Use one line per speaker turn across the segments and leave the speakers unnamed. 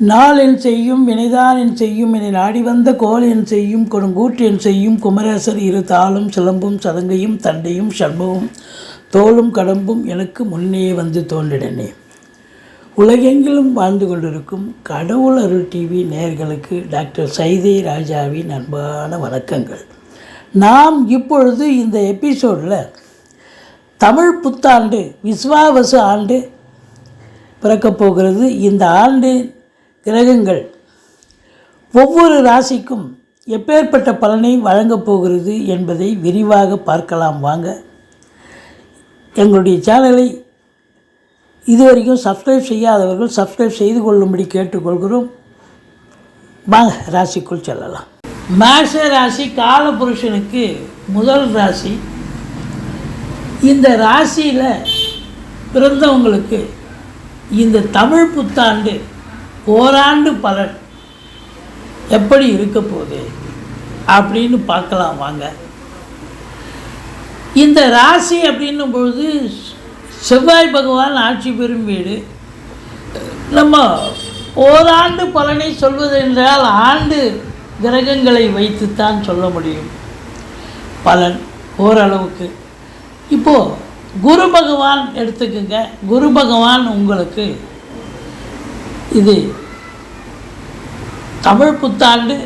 நாள் என் செய்யும் வினைதான் என் செய்யும் என நாடி வந்த கோல் என் செய்யும் கொடுங்கூற்று என் செய்யும் குமரேசர் இரு தாளும் சிலம்பும் சதங்கையும் தண்டையும் சண்பவும் தோளும் கடம்பும் எனக்கு முன்னே வந்து தோன்றிடனே. உலகெங்கிலும் வாழ்ந்து கொண்டிருக்கும் கடவுள் அருள் டிவி நேயர்களுக்கு டாக்டர் சைதே ராஜாவின் அன்பான வணக்கங்கள். நாம் இப்பொழுது இந்த எபிசோடில் தமிழ் புத்தாண்டு விஸ்வாவசு ஆண்டு பிறக்கப் போகிறது. இந்த ஆண்டு கிரகங்கள். ஒவ்வொரு ராசிக்கும் எப்பேற்பட்ட பலனை வழங்கப் போகிறது என்பதை விரிவாக பார்க்கலாம் வாங்க. எங்களுடைய சேனலை இதுவரைக்கும் சப்ஸ்கிரைப் செய்யாதவர்கள் சப்ஸ்கிரைப் செய்து கொள்ளும்படி கேட்டுக்கொள்கிறோம். வாங்க ராசிக்குள் செல்லலாம். மேஷ ராசி காலபுருஷனுக்கு முதல் ராசி. இந்த ராசியில் பிறந்தவங்களுக்கு இந்த தமிழ் புத்தாண்டு ஓராண்டு பலன். எப்படி இருக்க போகுது? அப்படின்னு பார்க்கலாம் வாங்க. இந்த ராசி அப்படின்னும் பொழுது செவ்வாய் பகவான் ஆட்சி பெறும் வீடு. நம்ம ஓராண்டு பலனை சொல்வது என்றால் ஆண்டு கிரகங்களை வைத்துத்தான் சொல்ல முடியும். பலன் ஓரளவுக்கு. இப்போது குரு பகவான் எடுத்துக்கோங்க. குரு பகவான் உங்களுக்கு இது. தமிழ் புத்தாண்டு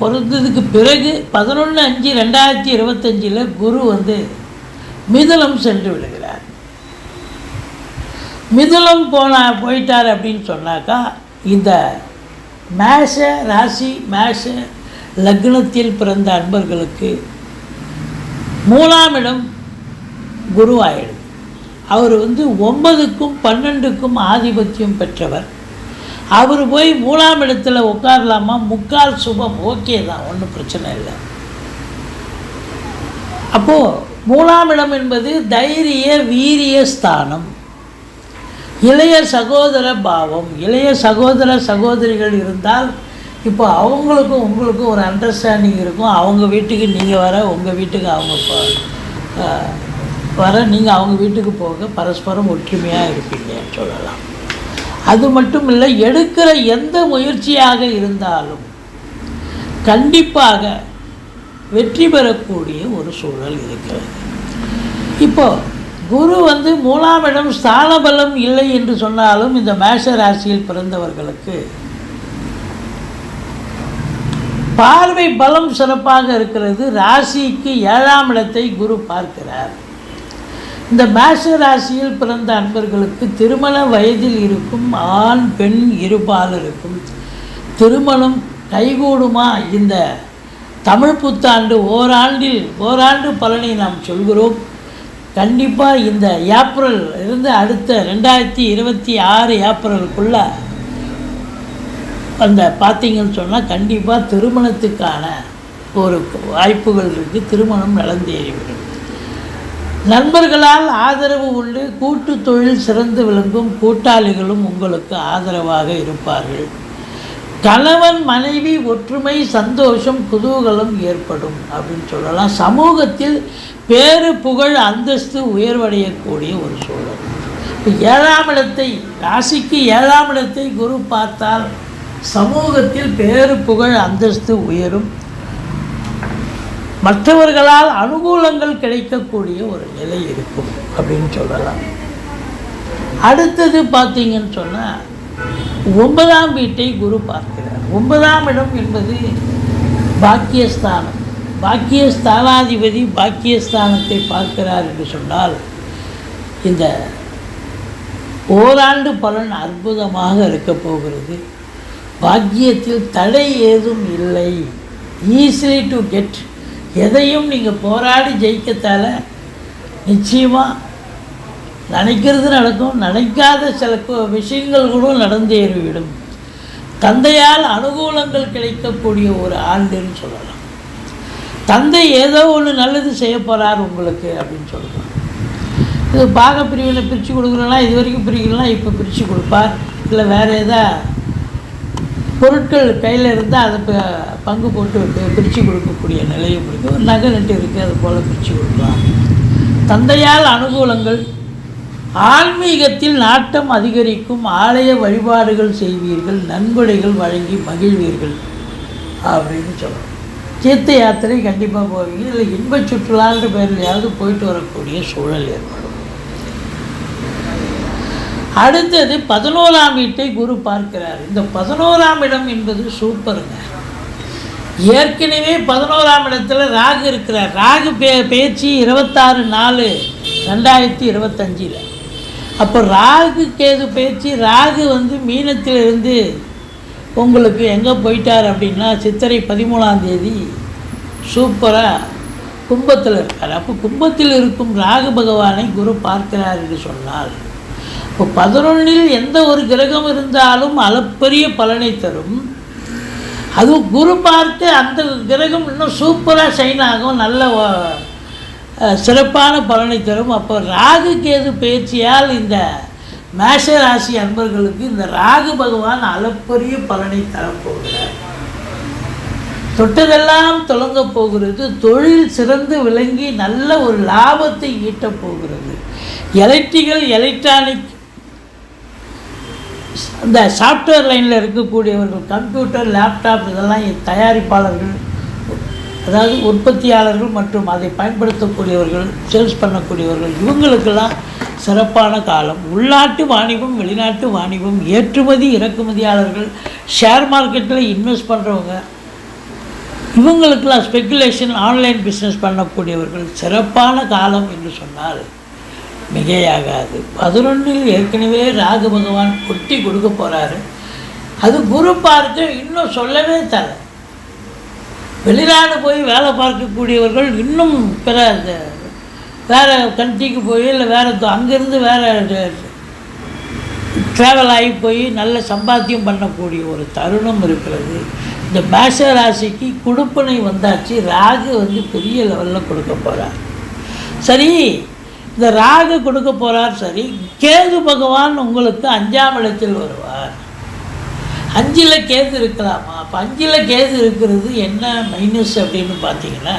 பிறந்ததுக்கு பிறகு பதினொன்று அஞ்சு ரெண்டாயிரத்தி இருபத்தஞ்சில் குரு வந்து மிதலம் சென்று விடுகிறார். மிதலம் போன போயிட்டார் அப்படின்னு சொன்னாக்கா இந்த மேஷ ராசி மேஷ லக்னத்தில் பிறந்த அன்பர்களுக்கு மூணாம் இடம் குருவாயிடும். அவர் வந்து ஒன்பதுக்கும் பன்னெண்டுக்கும் ஆதிபத்தியம் பெற்றவர். அவர் போய் மூணாம் இடத்துல உட்காரலாமா? முக்கால் சுபம். ஓகே தான். ஒன்றும் பிரச்சனை இல்லை. அப்போது மூணாம் இடம் என்பது தைரிய வீரிய ஸ்தானம். இளைய சகோதர பாவம். இளைய சகோதர சகோதரிகள் இருந்தால் இப்போ அவங்களுக்கும் உங்களுக்கும் ஒரு அண்டர்ஸ்டாண்டிங் இருக்கும். அவங்க வீட்டுக்கு நீங்கள் வர உங்கள் வீட்டுக்கு அவங்க போ- வர நீங்கள் அவங்க வீட்டுக்கு போக பரஸ்பரம் ஒற்றுமையாக இருப்பீங்கன்னு சொல்லலாம். அது மட்டும் இல்லை எடுக்கிற எந்த முயற்சியாக இருந்தாலும் கண்டிப்பாக வெற்றி பெறக்கூடிய ஒரு சூழல் இருக்கிறது. இப்போ குரு வந்து மூணாம் இடம் இல்லை என்று சொன்னாலும் இந்த மேஷ ராசியில் பிறந்தவர்களுக்கு பார்வை பலம் சிறப்பாக இருக்கிறது. ராசிக்கு ஏழாம் இடத்தை குரு பார்க்கிறார். இந்த மேஷ ராசியில் பிறந்த அன்பர்களுக்கு திருமண வயதில் இருக்கும் ஆண் பெண் இருபாலருக்கும் திருமணம் கைகூடுமா? இந்த தமிழ் புத்தாண்டு ஓராண்டில் ஓராண்டு பலனை நாம் சொல்கிறோம். கண்டிப்பாக இந்த ஏப்ரல் இருந்து அடுத்த ரெண்டாயிரத்தி இருபத்தி ஆறு ஏப்ரலுக்குள்ள அந்த பார்த்தீங்கன்னு சொன்னால் கண்டிப்பாக திருமணத்துக்கான ஒரு வாய்ப்புகள் இருக்குது திருமணம் நடந்தேறிவிடும். நண்பர்களால் ஆதரவு உண்டு. கூட்டு தொழில் சிறந்து விளங்கும் கூட்டாளிகளும் உங்களுக்கு ஆதரவாக இருப்பார்கள். கணவன் மனைவி ஒற்றுமை சந்தோஷம் குதூகலம் ஏற்படும் அப்படின்னு சொல்லலாம். சமூகத்தில் பேரு புகழ் அந்தஸ்து உயர்வடையக்கூடிய ஒரு சூழல். இப்போ ஏழாம் இடத்தை ராசிக்கு ஏழாம் இடத்தை குரு பார்த்தால் சமூகத்தில் பேரு புகழ் அந்தஸ்து உயரும். மற்றவர்களால் அனுகூலங்கள் கிடைக்கக்கூடிய ஒரு நிலை இருக்கும் அப்படின்னு சொல்லலாம். அடுத்தது பார்த்தீங்கன்னு சொன்னால் ஒன்பதாம் வீட்டை குரு பார்க்கிறார். ஒன்பதாம் இடம் என்பது பாக்கியஸ்தானம். பாக்கியஸ்தானாதிபதி பாக்கியஸ்தானத்தை பார்க்கிறார் என்று சொன்னால் இந்த ஓராண்டு பலன் அற்புதமாக இருக்கப் போகிறது. பாக்கியத்தில் தடை ஏதும் இல்லை. ஈஸிலி டு கெட் எதையும் நீங்கள் போராடி ஜெயிக்கத்தால் நிச்சயமாக நினைக்கிறது நடக்கும். நினைக்காத சில விஷயங்கள் கூட நடந்தேறிவிடும். தந்தையால் அனுகூலங்கள் கிடைக்கக்கூடிய ஒரு ஆண்டுன்னு சொல்லலாம். தந்தை ஏதோ ஒன்று நல்லது செய்ய போகிறார் உங்களுக்கு அப்படின்னு சொல்லலாம். இது பாக பிரிவினை பிரித்து கொடுக்குறோன்னா இது வரைக்கும் பிரிக்கலாம் இப்போ பிரித்து கொடுப்பார். இல்லை வேறு எதா பொருட்கள் கையில் இருந்தால் அதை ப- பங்கு போட்டு பிரித்து கொடுக்கக்கூடிய நிலையும் பிடிக்கும் நகை நட்டு இருக்குது அது போல் பிரித்து கொடுக்கலாம். தந்தையால் அனுகூலங்கள். ஆன்மீகத்தில் நாட்டம் அதிகரிக்கும். ஆலய வழிபாடுகள் செய்வீர்கள். நன்கொடைகள் வழங்கி மகிழ்வீர்கள். அப்படின்னு சொல்கிறோம் தீர்த்த யாத்திரை கண்டிப்பாக போவீங்க. இல்லை இன்ப சுற்றுலான்ற பேர்லையாவது போயிட்டு வரக்கூடிய சூழல் ஏற்படும். அடுத்தது பதினோராம் வீட்டை குரு பார்க்கிறார். இந்த பதினோராம் இடம் என்பது சூப்பருங்க ஏற்கனவே பதினோராம் இடத்துல ராகு இருக்கிறார். ராகு பே பேச்சு இருபத்தாறு நாலு ரெண்டாயிரத்தி இருபத்தஞ்சில். அப்போ ராகு கேது பேச்சு ராகு வந்து மீனத்திலிருந்து உங்களுக்கு எங்கே போயிட்டார் அப்படின்னா சித்திரை பதிமூணாம் தேதி சூப்பராக கும்பத்தில் இருக்கார். அப்போ கும்பத்தில் இருக்கும் ராகு பகவானை குரு பார்க்கிறார் என்று சொன்னால் இப்போ பதினொன்றில் எந்த ஒரு கிரகம் இருந்தாலும் அளப்பரிய பலனை தரும். அதுவும் குரு பார்த்து அந்த கிரகம் இன்னும் சூப்பராக சைன் ஆகும் நல்ல சிறப்பான பலனை தரும். அப்போ ராகு கேது பயிற்சியால் இந்த மேஷ ராசி அன்பர்களுக்கு இந்த ராகு பகவான் அளப்பரிய பலனை தரப்போகிறார் தொட்டதெல்லாம் தொடங்க போகிறது தொழில் சிறந்து விளங்கி நல்ல ஒரு லாபத்தை ஈட்டப் போகிறது. எலக்ட்ரிக்கல் எலக்ட்ரானிக் இந்த சாஃப்ட்வேர் லைனில் இருக்கக்கூடியவர்கள் கம்ப்யூட்டர் லேப்டாப் இதெல்லாம் தயாரிப்பாளர்கள் அதாவது உற்பத்தியாளர்கள் மற்றும் அதை பயன்படுத்தக்கூடியவர்கள் சேல்ஸ் பண்ணக்கூடியவர்கள் இவங்களுக்கெல்லாம் சிறப்பான காலம். உள்நாட்டு வாணிபம் வெளிநாட்டு வாணிபம் ஏற்றுமதி இறக்குமதியாளர்கள் ஷேர் மார்க்கெட்டில் இன்வெஸ்ட் பண்ணுறவங்க இவங்களுக்கெல்லாம் ஸ்பெக்குலேஷன் ஆன்லைன் பிஸ்னஸ் பண்ணக்கூடியவர்கள் சிறப்பான காலம் என்று சொன்னால் மிகையாகாது. பதினொன்றில் ஏற்கனவே ராகு பகவான் கொட்டி கொடுக்க போகிறாரு அது குரு பார்க்க இன்னும் சொல்லவே தர வெளிநாடு போய் வேலை பார்க்கக்கூடியவர்கள் இன்னும் பிற இந்த வேறு கண்ட்ரிக்கு போய் இல்லை வேறு அங்கேருந்து வேறு ட்ராவல் ஆகி போய் நல்ல சம்பாத்தியம் பண்ணக்கூடிய ஒரு தருணம் இருக்கிறது. இந்த மேஷ ராசிக்கு கொடுப்பனை வந்தாச்சு. ராகு வந்து பெரிய லெவலில் கொடுக்க போகிறார் சரி இந்த ராகு கொடுக்க போகிறார் சரி கேது பகவான் உங்களுக்கு அஞ்சாம் இடத்தில் வருவார். அஞ்சில் கேது இருக்கலாமா? அப்போ அஞ்சில் கேது இருக்கிறது என்ன மைனஸ் அப்படின்னு பார்த்தீங்கன்னா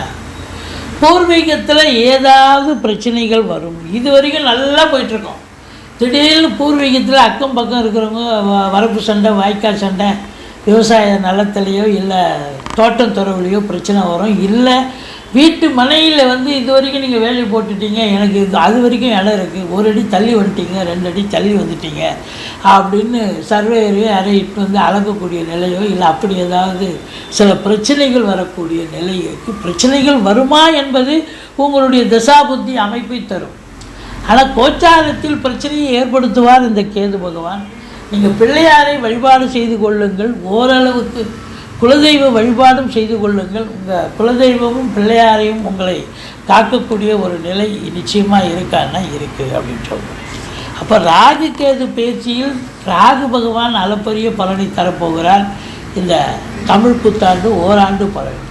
பூர்வீகத்தில் ஏதாவது பிரச்சனைகள் வரும். இது வரைக்கும் நல்லா போயிட்டுருக்கோம். திடீர்னு பூர்வீகத்தில் அக்கம் பக்கம் இருக்கிறவங்க வ- வரப்பு சண்டை வாய்க்கால் சண்டை விவசாய நிலத்துலையோ இல்லை தோட்டம் துறவுலையோ பிரச்சனை வரும். இல்லை வீட்டு மனையில் வந்து இது வரைக்கும் நீங்கள் வேலை போட்டுட்டீங்க எனக்கு இது அது வரைக்கும் இடம் இருக்குது ஒரு அடி தள்ளி வந்துட்டீங்க ரெண்டு அடி தள்ளி வந்துட்டீங்க அப்படின்னு சர்வேயரையோ யாரையும் இட்டு வந்து அளக்கக்கூடிய நிலையோ இல்லை அப்படி ஏதாவது சில பிரச்சனைகள் வரக்கூடிய நிலைக்கு பிரச்சனைகள் வருமா என்பது உங்களுடைய தசாபுத்தி அமைப்பை தரும். ஆனால் கோச்சாரத்தில் பிரச்சனையை ஏற்படுத்துவார் இந்த கேது பகவான். நீங்கள் பிள்ளையாரை வழிபாடு செய்து கொள்ளுங்கள். ஓரளவுக்கு குலதெய்வ வழிபாடும் செய்து கொள்ளுங்கள். உங்கள் குலதெய்வமும் பிள்ளையாரையும் உங்களை காக்கக்கூடிய ஒரு நிலை நிச்சயமாக இருக்கான்னா இருக்குது அப்படின்னு சொல்கிறோம் அப்போ ராகு கேது பேச்சியில் ராகு பகவான் அளப்பரிய பலனை தரப்போகிறார். இந்த தமிழ் புத்தாண்டு ஓராண்டு பலன்.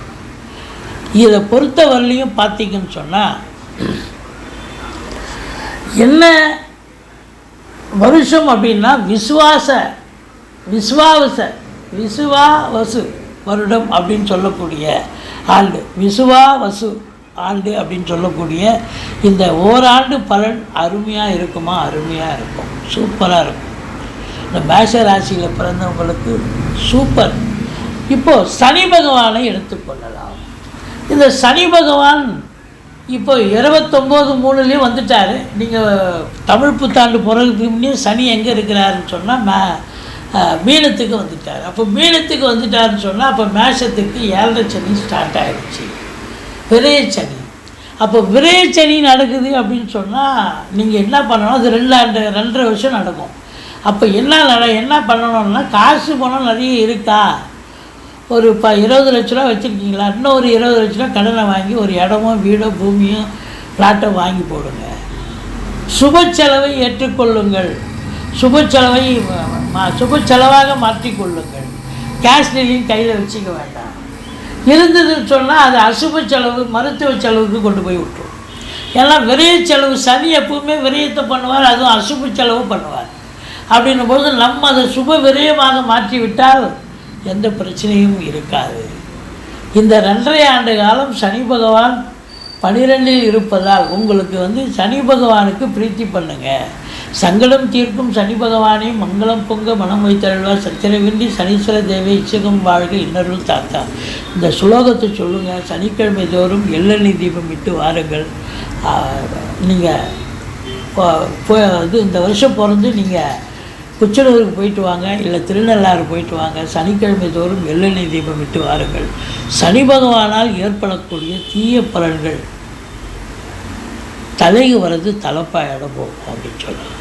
இதை பொறுத்தவரையிலையும் பார்த்தீங்கன்னு சொன்னால் என்ன வருஷம் அப்படின்னா விசுவாச விஸ்வாவச விசுவாவசு. வருடம் அப்படின்னு சொல்லக்கூடிய ஆண்டு. விசுவாவசு ஆண்டு அப்படின்னு சொல்லக்கூடிய இந்த ஓராண்டு பலன் அருமையாக இருக்குமா? அருமையாக இருக்கும். சூப்பராக இருக்கும். இந்த மேஷ ராசியில் பிறந்தவங்களுக்கு சூப்பர் இப்போது சனி பகவானை எடுத்துக்கொள்ளலாம் இந்த சனி பகவான் இப்போ இருபத்தொம்போது மூணுலேயும் வந்துட்டார். நீங்கள் தமிழ் புத்தாண்டு பிறகுக்கு முன்னே சனி எங்கே இருக்கிறாருன்னு சொன்னால் மே மீனத்துக்கு வந்துட்டார். அப்போ மீனத்துக்கு வந்துட்டாருன்னு சொன்னால் அப்போ மேஷத்துக்கு ஏழரை சனி ஸ்டார்ட் ஆகிடுச்சு விரயச்சனி அப்போ விரயச்சனி நடக்குது அப்படின்னு சொன்னால் நீங்கள் என்ன பண்ணணும்? அது ரெண்டாண்டு ரெண்டரை வருஷம் நடக்கும். அப்போ என்ன நட என்ன பண்ணணும்னா காசு பணம் நிறைய இருக்கா? ஒரு ப இருபது லட்ச ரூபா வச்சுருக்கீங்களா? இன்னும் ஒரு இருபது லட்ச ரூபா கடனை வாங்கி ஒரு இடமோ வீடோ பூமியோ ஃப்ளாட்டோ வாங்கி போடுங்க. சுப செலவை ஏற்றுக்கொள்ளுங்கள். சுப செலவை ம- சுப செலவாக மாற்றிக்கொள்ளுங்கள் கேஷ் டீலிங் கையில் வச்சுக்க வேண்டாம். இருந்ததுன்னு சொன்னால் அது அசுப செலவு மருத்துவ செலவுக்கு கொண்டு போய் விட்டுரும். ஏன்னா விரைய செலவு சனி எப்பவுமே விரயத்தை பண்ணுவார் அதுவும் அசுப செலவு பண்ணுவார். அப்படின்னும் போது நம்ம அதை சுப விரயமாக மாற்றி விட்டால் எந்த பிரச்சனையும் இருக்காது. இந்த ரெண்டரை ஆண்டு காலம் சனி பகவான் பனிரெண்டில் இருப்பதால் உங்களுக்கு வந்து சனி பகவானுக்கு பிரீத்தி பண்ணுங்கள் சங்கடம் தீர்க்கும் சனி பகவானே மங்களம் பொங்க மனம் வைத்தருள்வார். சச்சரவின்றி சனீஸ்வர தேவை இச்சகம் வாழ்க இன்னருள் தாத்தா. இந்த சுலோகத்தை சொல்லுங்கள் சனிக்கிழமை தோறும் எள்ளெண்ணெய் தீபம் விட்டு வாருங்கள். நீங்கள் இது இந்த வருஷம் பிறந்து நீங்கள் குச்சலூருக்கு போயிட்டு வாங்க இல்லை திருநள்ளாறு போயிட்டு வாங்க. சனிக்கிழமை தோறும் எள்ளெண்ணெய் தீபம் விட்டு வாருங்கள். சனி பகவானால் ஏற்படக்கூடிய தீய பலன்கள். தலைக்கு வர்றது தலைப்பாயிடம் போகும் அப்படின்னு சொல்லலாம்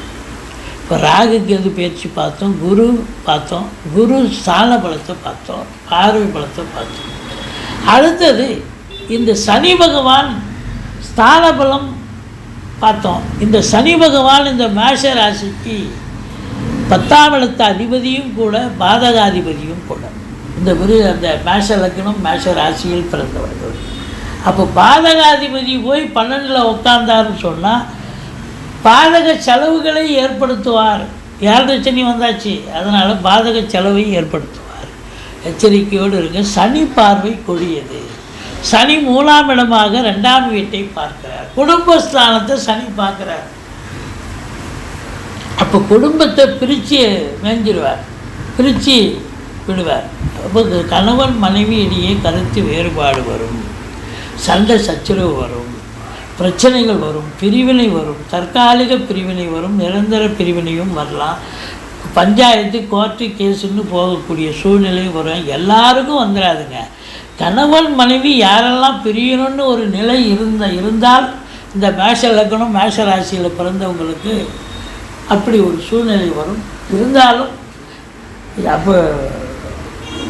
இப்போ ராகு கேது பயிற்சி பார்த்தோம் குரு பார்த்தோம் குரு ஸ்தான பலத்தை பார்த்தோம் பார்வை பலத்தை பார்த்தோம். அடுத்தது இந்த சனி பகவான் ஸ்தான பலம் பார்த்தோம். இந்த சனி பகவான் இந்த மேஷ ராசிக்கு பத்தாம் இடத்த அதிபதியும் கூட பாதகாதிபதியும் கூட. இந்த குரு அந்த மேஷ லக்னம் மேஷ ராசியில் பிறந்தவர்கள் அப்போ பாதகாதிபதி போய் பன்னெண்டில் உட்கார்ந்தாருன்னு சொன்னால் பாதக செலவுகளை ஏற்படுத்துவார். ஏழரை சனி வந்தாச்சு? அதனால் பாதக செலவை ஏற்படுத்துவார். எச்சரிக்கையோடு இருக்க சனி பார்வை கொடியது. சனி மூணாம் இடமாக ரெண்டாம் வீட்டை பார்க்கிறார். குடும்பஸ்தானத்தை சனி பார்க்குறார். அப்போ குடும்பத்தை பிரித்து மேஞ்சிருவார். பிரித்து விடுவார். அப்போ கணவன் மனைவி இடையே கருத்து வேறுபாடு வரும். சண்டை சச்சரவு வரும். பிரச்சனைகள் வரும் பிரிவினை வரும் தற்காலிக பிரிவினை வரும் நிரந்தர பிரிவினையும் வரலாம். பஞ்சாயத்து கோர்ட்டு கேஸுன்னு போகக்கூடிய சூழ்நிலை வரும். எல்லாருக்கும் வந்துடாதுங்க. கணவன் மனைவி யாரெல்லாம் பிரியணும்னு ஒரு நிலை இருந்த இருந்தால் இந்த மேஷ லக்னம் மேஷ ராசியில் பிறந்தவங்களுக்கு அப்படி ஒரு சூழ்நிலை வரும். இருந்தாலும் அப்போ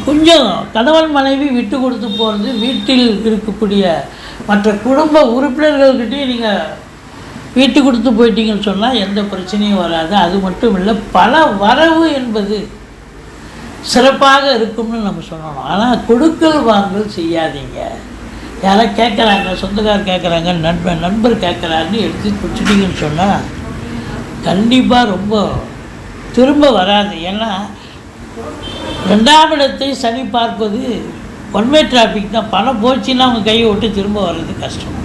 கொஞ்சம் கணவன் மனைவி விட்டு கொடுத்து போகிறது வீட்டில் இருக்கக்கூடிய மற்ற குடும்ப உறுப்பினர்கள்கிட்டையும் நீங்கள் வீட்டு கொடுத்து போயிட்டீங்கன்னு சொன்னால் எந்த பிரச்சனையும் வராது. அது மட்டும் இல்லை பல வரவு என்பது சிறப்பாக இருக்கும்னு நம்ம சொல்லணும். ஆனால் கொடுக்கல் வாங்கல் செய்யாதீங்க. யாரோ கேட்குறாங்க சொந்தக்கார் கேட்குறாங்க நண்பன் நண்பர் கேட்குறாருன்னு எடுத்து குடிச்சிட்டிங்கன்னு சொன்னால் கண்டிப்பாக ரொம்ப திரும்ப வராது. ஏன்னா ரெண்டாம் இடத்தை சனி பார்ப்பது ஒன்வே டிராஃபிக் தான் பணம் போச்சுன்னா அவங்க கையை விட்டு திரும்ப வர்றது கஷ்டம்.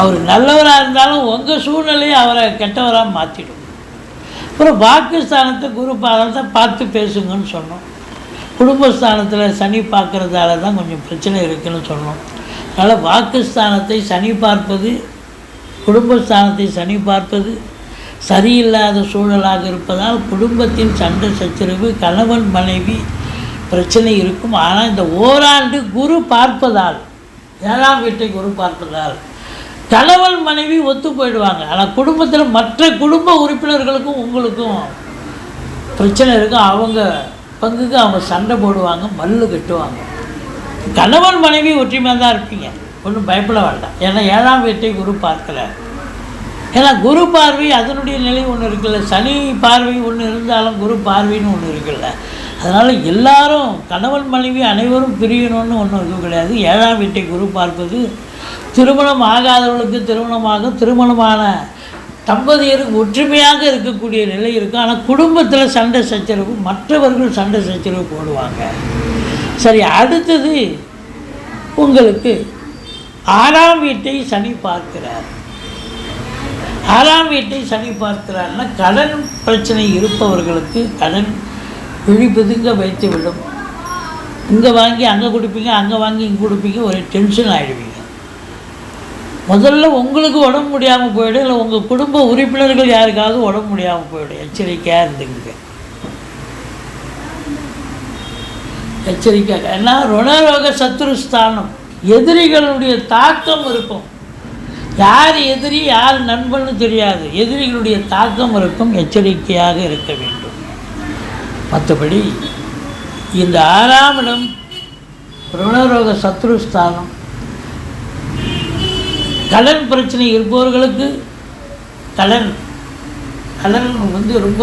அவர் நல்லவராக இருந்தாலும் உங்கள் சூழ்நிலையை அவரை கெட்டவராக மாற்றிடும் அப்புறம் வாக்குஸ்தானத்தை குரு பாதத்தை பார்த்து பேசுங்கன்னு சொன்னோம். குடும்பஸ்தானத்தில் சனி பார்க்குறதால தான் கொஞ்சம் பிரச்சனை இருக்குன்னு சொன்னோம். அதனால் வாக்குஸ்தானத்தை சனி பார்ப்பது குடும்பஸ்தானத்தை சனி பார்ப்பது சரியில்லாத சூழலாக இருப்பதால் குடும்பத்தின் சண்டை சச்சரவு கணவன் மனைவி பிரச்சனை இருக்கும். ஆனால் இந்த ஓராண்டு குரு பார்ப்பதால் ஏழாம் வீட்டை குரு பார்ப்பதால் கணவன் மனைவி ஒத்து போயிடுவாங்க. ஆனால் குடும்பத்தில் மற்ற குடும்ப உறுப்பினர்களுக்கும் உங்களுக்கும் பிரச்சனை இருக்கும். அவங்க பங்குக்கு அவங்க சண்டை போடுவாங்க மல்லு கட்டுவாங்க. கணவன் மனைவி ஒற்றுமையாக தான் இருப்பீங்க. ஒன்றும் பயப்பட வேண்டாம். ஏன்னா ஏழாம் வீட்டை குரு பார்க்கல. ஏன்னா குரு பார்வை அதனுடைய நிலை ஒன்று இருக்குல்ல. சனி பார்வை ஒன்று இருந்தாலும் குரு பார்வைன்னு ஒன்று இருக்குல்ல. அதனால் எல்லாரும் கணவன் மனைவி அனைவரும் பிரியணும்னு ஒன்றும் இது கிடையாது. ஏழாம் வீட்டை குரு பார்ப்பது திருமணம் ஆகாதவர்களுக்கு திருமணமாக திருமணமான தம்பதியருக்கு ஒற்றுமையாக இருக்கக்கூடிய நிலை இருக்கும். ஆனால் குடும்பத்தில் சண்டை சச்சரவு மற்றவர்கள் சண்டை சச்சரவு போடுவாங்க. சரி அடுத்தது உங்களுக்கு ஆறாம் வீட்டை சனி பார்க்கிறார். ஆறாம் வீட்டை சனி பார்க்கிறார்னா கடன் பிரச்சனை இருப்பவர்களுக்கு கடன் விழிப்புதுங்க வைத்து விடும். இங்கே வாங்கி அங்கே கொடுப்பீங்க அங்கே வாங்கி இங்கே கொடுப்பீங்க ஒரு டென்ஷன் ஆகிடுவீங்க முதல்ல உங்களுக்கு உடம்பு முடியாமல் போயிடும் இல்லை உங்கள் குடும்ப உறுப்பினர்கள் யாருக்காவது உடம்பு முடியாமல் போயிடும். எச்சரிக்கையாக இருந்துங்க எச்சரிக்கையாக ஏன்னா ருணரோக சத்துருஸ்தானம் எதிரிகளுடைய தாக்கம் இருக்கும். யார் எதிரி யார் நண்பன்னு தெரியாது. எதிரிகளுடைய தாக்கம் இருக்கும் எச்சரிக்கையாக இருக்க வேண்டும். மற்றபடி இந்த ஆறாம் இடம் ருணரோக சத்ருஸ்தானம் கடன் பிரச்சனை இருப்பவர்களுக்கு கடன் கடன் வந்து ரொம்ப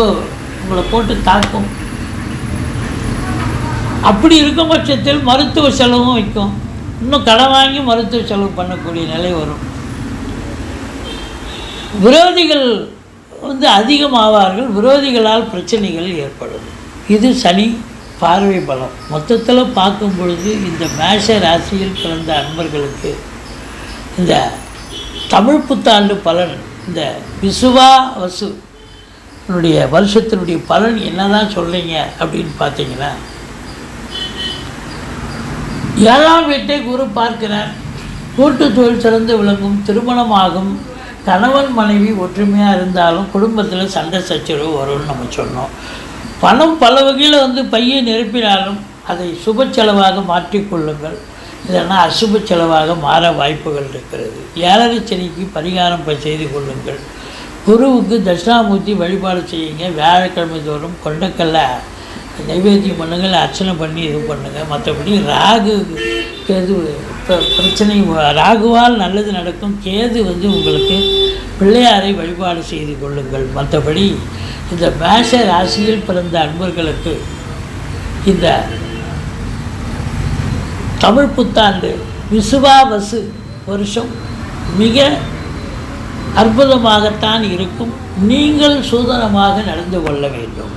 உங்களை போட்டு தாக்கும். அப்படி இருக்கும் பட்சத்தில் மருத்துவ செலவும் வைக்கும். இன்னும் கடன் வாங்கி மருத்துவ செலவு பண்ணக்கூடிய நிலை வரும். விரோதிகள் வந்து அதிகமாவார்கள். விரோதிகளால் பிரச்சனைகள் ஏற்படும் இது சனி பார்வை பலம். மொத்தத்தில் பார்க்கும் பொழுது இந்த மேஷ ராசியில் பிறந்த அன்பர்களுக்கு இந்த தமிழ் புத்தாண்டு பலன் இந்த விசுவா வசுனுடைய வருஷத்தினுடைய பலன் என்னதான் சொல்கிறீங்க அப்படின்னு பார்த்தீங்கன்னா ஏழாம் வீட்டை குரு பார்க்கிறார். கூட்டு தொழில் சிறந்து விளங்கும் திருமணமாகும். கணவன் மனைவி ஒற்றுமையாக இருந்தாலும் குடும்பத்தில் சண்டை சச்சரவு வரும்னு நம்ம சொன்னோம். பணம் பல வகையில் வந்து பையை நிரப்பினாலும் அதை சுப செலவாக மாற்றிக்கொள்ளுங்கள் இதெல்லாம் அசுப செலவாக மாற வாய்ப்புகள் இருக்கிறது. ஏழரை சனிக்கு பரிகாரம் ப- செய்து கொள்ளுங்கள். குருவுக்கு தட்சிணாமூர்த்தி வழிபாடு செய்யுங்க. வியாழக்கிழமை தோறும் கொண்டக்கல்ல நைவேத்தியம் பண்ணுங்கள். அர்ச்சனை பண்ணி இது பண்ணுங்கள் மற்றபடி ராகு கேது பிரச்சனை ராகுவால் நல்லது நடக்கும். கேது வந்து உங்களுக்கு பிள்ளையாரை வழிபாடு செய்து கொள்ளுங்கள். மற்றபடி இந்த மேஷ ராசியில் பிறந்த அன்பர்களுக்கு இந்த தமிழ் புத்தாண்டு விசுவாவசு வருஷம் மிக அற்புதமாகத்தான் இருக்கும். நீங்கள் சூதனமாக நடந்து கொள்ள வேண்டும்.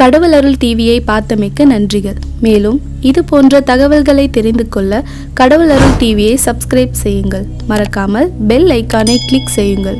கடவுள் அருள் டிவியை பார்த்தமைக்க நன்றிகள். மேலும் இது போன்ற தகவல்களை தெரிந்து கொள்ள கடவுள் அருள் டிவியை சப்ஸ்கிரைப் செய்யுங்கள். மறக்காமல் பெல் ஐக்கானை கிளிக் செய்யுங்கள்.